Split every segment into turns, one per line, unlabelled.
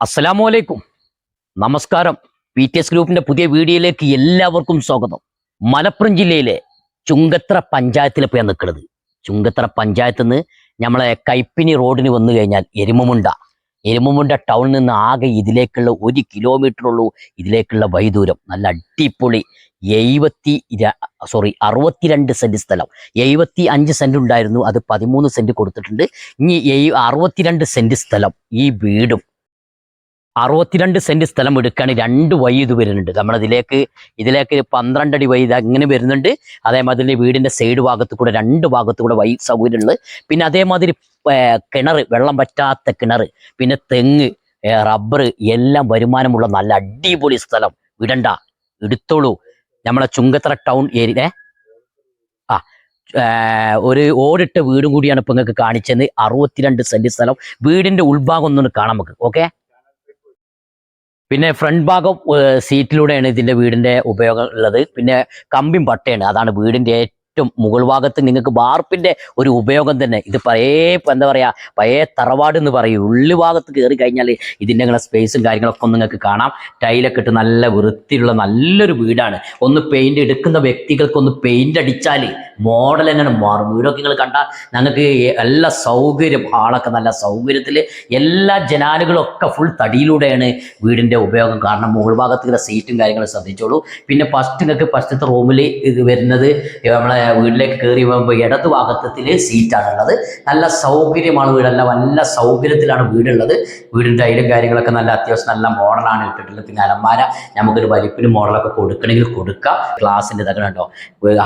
അസ്സലാമലൈക്കും. നമസ്കാരം. P T S ഗ്രൂപ്പിന്റെ പുതിയ വീഡിയോയിലേക്ക് എല്ലാവർക്കും സ്വാഗതം. മലപ്പുറം ജില്ലയിലെ ചുങ്കത്ര പഞ്ചായത്തിലെ പോയാൽ നിൽക്കുന്നത്. ചുങ്കത്ര പഞ്ചായത്ത് നിന്ന് നമ്മളെ കൈപ്പിനി റോഡിന് വന്നു കഴിഞ്ഞാൽ എരുമമുണ്ട. എരുമമുണ്ട ടൗണിൽ നിന്ന് ആകെ ഇതിലേക്കുള്ള ഒരു കിലോമീറ്റർ ഉള്ളൂ ഇതിലേക്കുള്ള വൈദൂരം നല്ല അടിപൊളി എഴുപത്തി സോറി അറുപത്തിരണ്ട് സെന്റ് സ്ഥലം. എഴുപത്തി അഞ്ച് സെന്റ് ഉണ്ടായിരുന്നു. അത് പതിമൂന്ന് സെന്റ് കൊടുത്തിട്ടുണ്ട്. ഇനി അറുപത്തിരണ്ട് സെന്റ് സ്ഥലം ഈ വീടും അറുപത്തിരണ്ട് സെന്റ് സ്ഥലം എടുക്കുകയാണ് രണ്ട് വഴി ഇത് വരുന്നുണ്ട്. നമ്മളതിലേക്ക് ഇതിലേക്ക് പന്ത്രണ്ട് അടി വഴി ഇത് അങ്ങനെ വരുന്നുണ്ട്. അതേമാതിരി വീടിന്റെ സൈഡ് ഭാഗത്ത് കൂടെ രണ്ട് ഭാഗത്ത് കൂടെ വഴി സൗകര്യമുള്ളത് പിന്നെ അതേമാതിരി കിണർ വെള്ളം പറ്റാത്ത കിണർ പിന്നെ തെങ്ങ് റബ്ബർ എല്ലാം വരുമാനമുള്ള നല്ല അടിപൊളി സ്ഥലം. വിടണ്ട എടുത്തോളൂ. നമ്മളെ ചുങ്കത്തറ ടൗൺ ഏരിയ ആ ഒരു ഓടിട്ട വീടും കൂടിയാണ് ഇപ്പൊ നിങ്ങൾക്ക് കാണിച്ചത്. അറുപത്തിരണ്ട് സെന്റ് സ്ഥലം. വീടിന്റെ ഉൾഭാഗം ഒന്നും കാണാം നമുക്ക് ഓക്കെ പിന്നെ ഫ്രണ്ട് ഭാഗം സീറ്റിലൂടെയാണ് ഇതിന്റെ വീടിന്റെ ഉപയോഗം ഉള്ളത്. പിന്നെ കമ്പിയും പട്ടയാണ് അതാണ് വീടിന്റെ ഏറ്റവും മുകൾ ഭാഗത്ത് നിങ്ങൾക്ക് വാർപ്പിന്റെ ഒരു ഉപയോഗം തന്നെ. ഇത് പഴയ എന്താ പറയാ പഴയ തറവാട് എന്ന് പറയും. ഉള്ളു ഭാഗത്ത് കയറി കഴിഞ്ഞാൽ ഇതിന്റെ അങ്ങനെ സ്പേസും കാര്യങ്ങളൊക്കെ നിങ്ങൾക്ക് കാണാം. ടൈലൊക്കെ ഇട്ട് നല്ല വൃത്തിയുള്ള നല്ലൊരു വീടാണ്. ഒന്ന് പെയിന്റ് എടുക്കുന്ന വ്യക്തികൾക്കൊന്ന് പെയിന്റ് അടിച്ചാൽ മോഡൽ എങ്ങനെ മാറും. വീടൊക്കെ നിങ്ങൾ കണ്ടാൽ ഞങ്ങൾക്ക് എല്ലാ സൗകര്യം ആളൊക്കെ നല്ല സൗകര്യത്തിൽ എല്ലാ ജനാലുകളൊക്കെ ഫുൾ തടിയിലൂടെയാണ് വീടിന്റെ ഉപയോഗം. കാരണം മുകൾ ഭാഗത്തുള്ള സീറ്റും കാര്യങ്ങളും ശ്രദ്ധിച്ചോളൂ. പിന്നെ ഫസ്റ്റ് നിങ്ങൾക്ക് ഫസ്റ്റത്തെ റൂമിൽ ഇത് വരുന്നത് നമ്മളെ വീട്ടിലേക്ക് കയറി പോകുമ്പോൾ ഇടതു ഭാഗത്തിൽ സീറ്റാണ് ഉള്ളത് നല്ല സൗകര്യമാണ് വീടല്ല. നല്ല സൗകര്യത്തിലാണ് വീടുള്ളത്. വീടിന്റെ അതിലും കാര്യങ്ങളൊക്കെ നല്ല അത്യാവശ്യം നല്ല മോഡലാണ് ഇട്ടിട്ടുള്ളത്. പിന്നെ അലമാര നമുക്കൊരു വലിപ്പിന് മോഡലൊക്കെ കൊടുക്കണമെങ്കിൽ കൊടുക്കാം. ഗ്ലാസിന്റെ ഇതൊക്കെ ഉണ്ടോ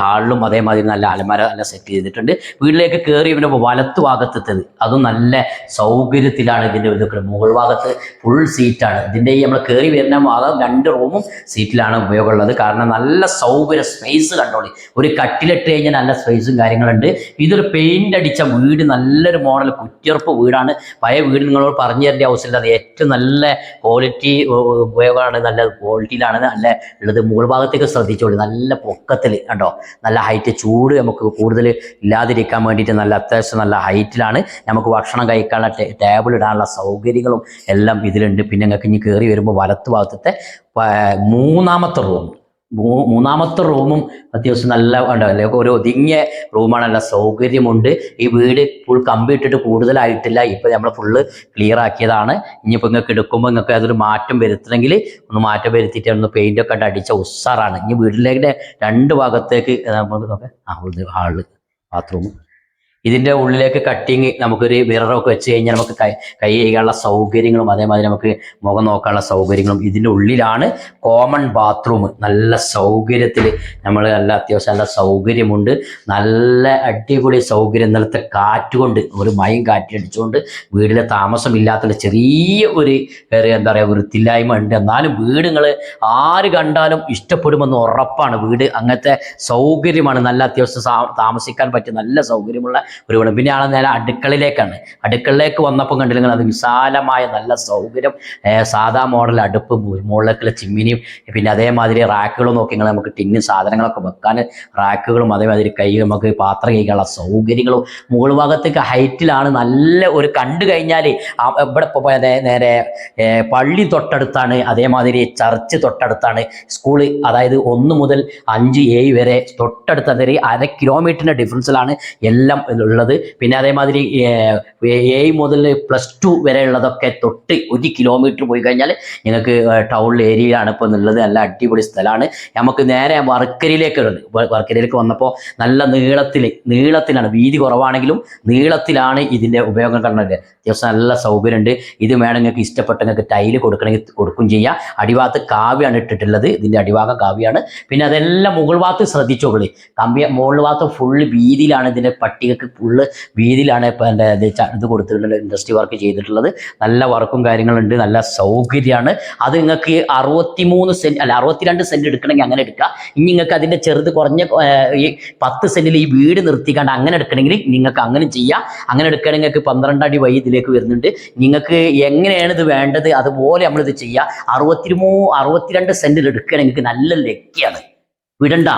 ഹാളിലും അതേമാതിരി നല്ല അലമാര നല്ല സെറ്റ് ചെയ്തിട്ടുണ്ട്. വീട്ടിലേക്ക് കയറി വരുമ്പോൾ വലത്ത് ഭാഗത്തെത്തത് അതും നല്ല സൗകര്യത്തിലാണ് ഇതിന്റെ ഇതൊക്കെ മുകൾ ഭാഗത്ത് ഫുൾ സീറ്റാണ് ഇതിന്റെ ഈ നമ്മൾ കയറി വരുന്ന ഭാഗം രണ്ട് റൂമും സീറ്റിലാണ് ഉപയോഗമുള്ളത്. കാരണം നല്ല സൗകര്യ സ്പേസ് കണ്ടോളി. ഒരു കട്ടിലിട്ട് കഴിഞ്ഞാൽ നല്ല സ്പേസും കാര്യങ്ങളുണ്ട്. ഇതൊരു പെയിന്റ് അടിച്ച വീട് നല്ലൊരു മോഡൽ കുറ്റിയുറപ്പ് വീടാണ്. പഴയ വീട് നിങ്ങളോട് പറഞ്ഞു തരേണ്ട ആവശ്യമില്ല. അത് ഏറ്റവും നല്ല ക്വാളിറ്റി ഉപയോഗമാണ്. നല്ല ക്വാളിറ്റിയിലാണ് നല്ല ഉള്ളത്. മുകൾ ഭാഗത്തേക്ക് ശ്രദ്ധിച്ചോളൂ. നല്ല പൊക്കത്തിൽ കണ്ടോ? നല്ല ഹൈറ്റ് ചൂട് നമുക്ക് കൂടുതൽ ഇല്ലാതിരിക്കാൻ വേണ്ടിയിട്ട് നല്ല അത്യാവശ്യം നല്ല ഹൈറ്റിലാണ് നമുക്ക് ഭക്ഷണം കഴിക്കാനുള്ള ടേബിൾ ഇടാനുള്ള സൗകര്യങ്ങളും എല്ലാം ഇതിലുണ്ട്. പിന്നെ നിങ്ങൾക്ക് ഇനി കയറി വരുമ്പോൾ വലത്ത് ഭാഗത്തെ മൂന്നാമത്തെ റൂം മൂന്നാമത്തെ റൂമും അത്യാവശ്യം നല്ല ഉണ്ടല്ലേ ഒരു ഒതുങ്ങിയ റൂമാണ്. നല്ല സൗകര്യമുണ്ട്. ഈ വീട് ഫുൾ കമ്പി ഇട്ടിട്ട് കൂടുതലായിട്ടില്ല. ഇപ്പൊ നമ്മൾ ഫുള്ള് ക്ലിയർ ആക്കിയതാണ്. ഇനിയിപ്പോൾ നിങ്ങൾക്ക് എടുക്കുമ്പോൾ നിങ്ങൾക്ക് അതൊരു മാറ്റം വരുത്തണമെങ്കിൽ ഒന്ന് മാറ്റം വരുത്തിയിട്ട് ഒന്ന് പെയിന്റ് ഒക്കെ അടിച്ച ഉസ്സാറാണ് ഇനി വീട്ടിലേക്ക് രണ്ട് ഭാഗത്തേക്ക് നമുക്ക് നോക്കാം. ആ ഹാൾ ബാത്റൂം ഇതിന്റെ ഉള്ളിലേക്ക് കട്ടിങ് നമുക്കൊരു മിററൊക്കെ വെച്ച് കഴിഞ്ഞാൽ നമുക്ക് കൈ കൈ ചെയ്യാനുള്ള സൗകര്യങ്ങളും അതേമാതിരി നമുക്ക് മുഖം നോക്കാനുള്ള സൗകര്യങ്ങളും ഇതിന്റെ ഉള്ളിലാണ് കോമൺ ബാത്റൂം നല്ല സൗകര്യത്തിൽ നമ്മൾ നല്ല അത്യാവശ്യം നല്ല സൗകര്യമുണ്ട്. നല്ല അടിപൊളി സൗകര്യം ഇന്നലത്തെ കാറ്റുകൊണ്ട് ഒരു മയം കാറ്റടിച്ചുകൊണ്ട് വീട്ടിലെ താമസമില്ലാത്ത ചെറിയ ഒരു എന്താ പറയുക വൃത്തിയില്ലായ്മ ഉണ്ട്. എന്നാലും വീടുകൾ ആര് കണ്ടാലും ഇഷ്ടപ്പെടുമെന്ന് ഉറപ്പാണ്. വീട് അങ്ങനത്തെ സൗകര്യമാണ്. നല്ല അത്യാവശ്യം താമസിക്കാൻ പറ്റിയ നല്ല സൗകര്യമുള്ള ഒരു വീട് പിന്നെ ആളെ നേരെ അടുക്കളയിലേക്കാണ്. അടുക്കളയിലേക്ക് വന്നപ്പോൾ കണ്ടില്ലെങ്കിൽ അത് വിശാലമായ നല്ല സൗകര്യം. സാധാ മോഡൽ അടുപ്പ് മുകളിലേക്കുള്ള ചിമ്മിനിയും പിന്നെ അതേമാതിരി റാക്കുകളും നോക്കി നമുക്ക് ടിന്നും സാധനങ്ങളൊക്കെ വെക്കാൻ റാക്കുകളും അതേമാതിരി കൈ നമുക്ക് പാത്രം കഴിക്കാനുള്ള സൗകര്യങ്ങളും. മുകൾ ഭാഗത്തേക്ക് ഹൈറ്റിലാണ് നല്ല ഒരു കണ്ടു കഴിഞ്ഞാൽ ഇവിടെ നേരെ പള്ളി തൊട്ടടുത്താണ്. അതേമാതിരി ചർച്ച് തൊട്ടടുത്താണ്. സ്കൂൾ അതായത് ഒന്ന് മുതൽ അഞ്ച് ഏഴ് വരെ തൊട്ടടുത്ത അര കിലോമീറ്ററിന്റെ ഡിഫറൻസിലാണ് എല്ലാം ഉള്ളത്. പിന്നെ അതേമാതിരി ഏഴ് മുതൽ പ്ലസ് ടു വരെ ഉള്ളതൊക്കെ തൊട്ട് ഒരു കിലോമീറ്റർ പോയി കഴിഞ്ഞാൽ ഞങ്ങൾക്ക് ടൗൺ ഏരിയയിലാണ് ഇപ്പോൾ ഉള്ളത് നല്ല അടിപൊളി സ്ഥലമാണ് നമുക്ക് നേരെ വർക്കരയിലേക്ക് ഉണ്ട് വർക്കരയിലേക്ക് വന്നപ്പോൾ നല്ല നീളത്തിൽ നീളത്തിലാണ് വീതി കുറവാണെങ്കിലും നീളത്തിലാണ് ഇതിന്റെ ഉപയോഗം കാണുന്നത്. അത്യാവശ്യം നല്ല സൗകര്യമുണ്ട്. ഇത് വേണം നിങ്ങൾക്ക് ഇഷ്ടപ്പെട്ട നിങ്ങൾക്ക് ടൈൽ കൊടുക്കണമെങ്കിൽ കൊടുക്കും ചെയ്യാം. അടിഭാഗത്ത് കാവ്യാണ് ഇട്ടിട്ടുള്ളത്. ഇതിന്റെ അടിഭാഗം കാവ്യാണ്. പിന്നെ അതെല്ലാം മുകൾ ഭാഗത്ത് ശ്രദ്ധിച്ചോളി കമ്പി മുകൾ ഭാഗത്ത് ഫുള്ള് വീതിയിലാണ് ഇതിന്റെ പട്ടികക്ക് ഫുള്ള് വീതിയിലാണ് ഇപ്പം എന്റെ ഇത് കൊടുത്തിട്ടുള്ള ഇൻഡസ്ട്രി വർക്ക് ചെയ്തിട്ടുള്ളത്. നല്ല വർക്കും കാര്യങ്ങളുണ്ട് നല്ല സൗകര്യമാണ്. അത് നിങ്ങൾക്ക് അറുപത്തി മൂന്ന് സെന്റ് അല്ല അറുപത്തിരണ്ട് സെന്റ് എടുക്കണമെങ്കിൽ അങ്ങനെ എടുക്കാം ഇനി നിങ്ങൾക്ക് അതിന്റെ ചെറുത് കുറഞ്ഞ ഈ പത്ത് സെന്റിൽ ഈ വീട് നിർത്തിക്കാണ്ട് അങ്ങനെ എടുക്കണമെങ്കിൽ നിങ്ങൾക്ക് അങ്ങനെ ചെയ്യാം. അങ്ങനെ എടുക്കണമെങ്കിൽ നിങ്ങൾക്ക് പന്ത്രണ്ട് അടി വഴി ഇതിലേക്ക് വരുന്നുണ്ട്. നിങ്ങൾക്ക് എങ്ങനെയാണ് ഇത് വേണ്ടത് അതുപോലെ നമ്മളിത് ചെയ്യുക അറുപത്തിമൂ അറുപത്തിരണ്ട് സെന്റിൽ എടുക്കുകയാണെങ്കിൽ നല്ല ലക്കിയാണ്. വിടണ്ട.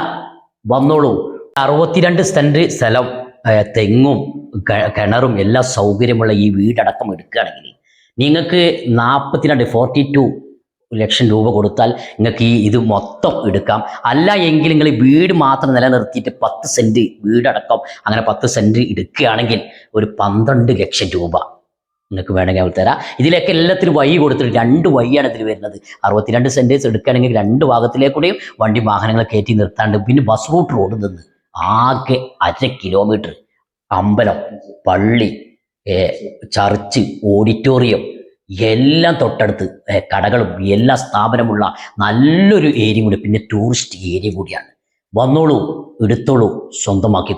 വന്നോളൂ. അറുപത്തിരണ്ട് സെന്റ് സ്ഥലം. തെങ്ങും കിണറും എല്ലാ സൗകര്യമുള്ള ഈ വീടടക്കം എടുക്കുകയാണെങ്കിൽ നിങ്ങൾക്ക് നാൽപ്പത്തിരണ്ട് ഫോർട്ടി ടു ലക്ഷം രൂപ കൊടുത്താൽ നിങ്ങൾക്ക് ഈ ഇത് മൊത്തം എടുക്കാം. അല്ല എങ്കിൽ നിങ്ങൾ വീട് മാത്രം നിലനിർത്തിയിട്ട് പത്ത് സെന്റ് വീടടക്കം അങ്ങനെ പത്ത് സെന്റ് എടുക്കുകയാണെങ്കിൽ ഒരു പന്ത്രണ്ട് ലക്ഷം രൂപ നിങ്ങൾക്ക് വേണമെങ്കിൽ അവർ തരാം. ഇതിലേക്ക് എല്ലാത്തിനും വഴി കൊടുത്തിട്ട് രണ്ട് വഴിയാണ് ഇതിൽ വരുന്നത്. അറുപത്തിരണ്ട് സെന്റേഴ്സ് എടുക്കുകയാണെങ്കിൽ രണ്ട് ഭാഗത്തിലേക്കൂടെയും വണ്ടി വാഹനങ്ങൾ കയറ്റി നിർത്താണ്ട് പിന്നെ ബസ് റൂട്ട് റോഡ് നിന്ന് ആകെ അര കിലോമീറ്റർ അമ്പലം പള്ളി ചർച്ച് ഓഡിറ്റോറിയം എല്ലാം തൊട്ടടുത്ത് കടകളും എല്ലാ സ്ഥാപനമുള്ള നല്ലൊരു ഏരിയ കൂടി. പിന്നെ ടൂറിസ്റ്റ് ഏരിയ കൂടിയാണ്. വന്നോളൂ എടുത്തോളൂ സ്വന്തമാക്കി